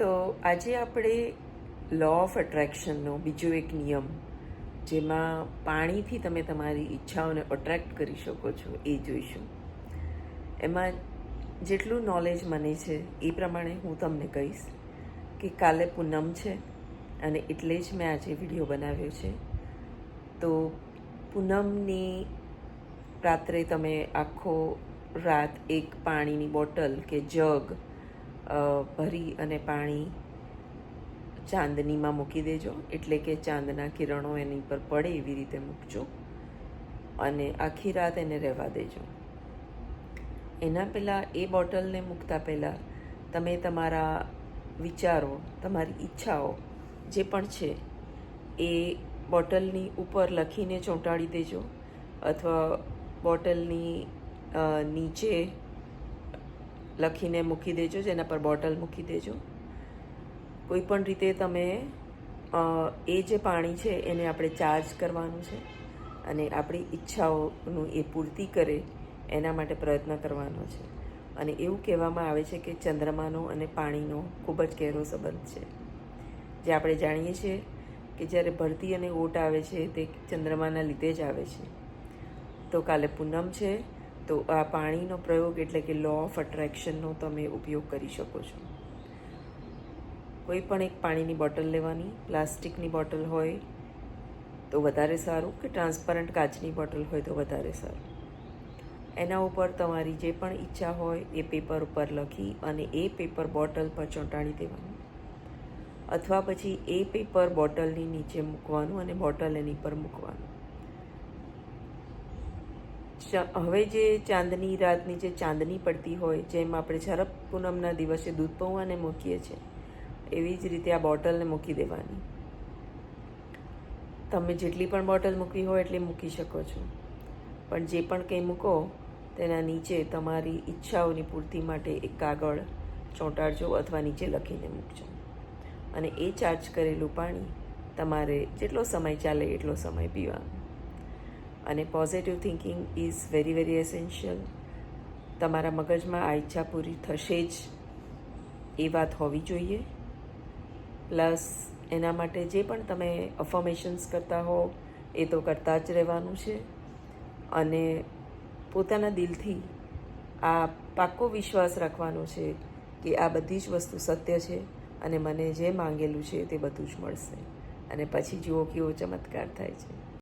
તો આજે આપણે લો ઓફ એટ્રેક્શનનો બીજો એક નિયમ, જેમાં પાણીથી તમે તમારી ઈચ્છાઓને અટ્રેક્ટ કરી શકો છો, એ જોઈશું. એમાં જેટલું નોલેજ મને છે, એ પ્રમાણે હું તમને કહીશ કે કાલે પૂનમ છે અને એટલે જ મેં આજે વીડિયો બનાવ્યો છે. તો પૂનમની રાત્રે તમે આખો રાત એક પાણીની બોટલ કે જગ ભરી અને પાણી ચાંદનીમાં મૂકી દેજો. એટલે કે ચાંદના કિરણો એની પર પડે એવી રીતે મૂકજો અને આખી રાત એને રહેવા દેજો. એના પહેલાં એ બોટલને મૂકતા પહેલાં તમે તમારા વિચારો, તમારી ઈચ્છાઓ જે પણ છે એ બોટલની ઉપર લખીને ચોંટાડી દેજો અથવા બોટલની નીચે લખીને મૂકી દેજો, જેના પર બોટલ મૂકી દેજો. કોઈ પણ રીતે તમે એ જે પાણી છે એને આપણે ચાર્જ કરવાનું છે અને આપણી ઈચ્છાઓનું એ પૂર્તિ કરે એના માટે પ્રયત્ન કરવાનો છે. અને એવું કહેવામાં આવે છે કે ચંદ્રમાનો અને પાણીનો ખૂબ જ ગહેરો સંબંધ છે. જે આપણે જાણીએ છીએ કે જ્યારે ભરતી અને ઓટ આવે છે તે ચંદ્રમાના લીધે જ આવે છે. તો કાલે પૂનમ છે તો આ પાણીનો પ્રયોગ એટલે કે લો ઓફ અટ્રેક્શનનો તમે ઉપયોગ કરી શકો છો. કોઈ પણ એક પાણીની બોટલ લેવાની, પ્લાસ્ટિકની બોટલ હોય તો વધારે સારું કે ટ્રાન્સપરન્ટ કાચની બોટલ હોય તો વધારે સારું. એના ઉપર તમારી જે પણ ઈચ્છા હોય એ પેપર ઉપર લખી અને એ પેપર બોટલ પર ચોંટાડી દેવાનું. અથવા પછી એ પેપર બોટલની નીચે મૂકવાનું અને બોટલ એની પર મૂકવાનું. હવે જે ચાંદની રાતની જે ચાંદની પડતી હોય, જેમ આપણે શરદ પૂનમના દિવસે દૂધ પૌવાને મૂકીએ છીએ, એવી જ રીતે આ બોટલને મૂકી દેવાની. તમે જેટલી પણ બોટલ મૂકવી હોય એટલી મૂકી શકો છો. પણ જે પણ કંઈ મૂકો, તેના નીચે તમારી ઈચ્છાઓની પૂર્તિ માટે એક કાગળ, ચોંટાડજો અથવા નીચે લખીને મૂકજો. અને એ ચાર્જ કરેલું પાણી તમારે જેટલો સમય ચાલે એટલો સમય પીવાનું. અને positive thinking is very very essential તમારા મગજમાં આ ઈચ્છા પૂરી થશે જ એ વાત હોવી જોઈએ. પ્લસ એના માટે જે પણ તમે અફર્મેશન્સ કરતા હો, એ તો કરતા જ રહેવાનું છે. અને પોતાના દિલથી આ પાક્કો વિશ્વાસ રાખવાનો છે કે આ બધી જ વસ્તુ સત્ય છે અને મને જે માંગેલું છે તે બધું જ મળશે. અને પછી જુઓ કેવો ચમત્કાર થાય છે.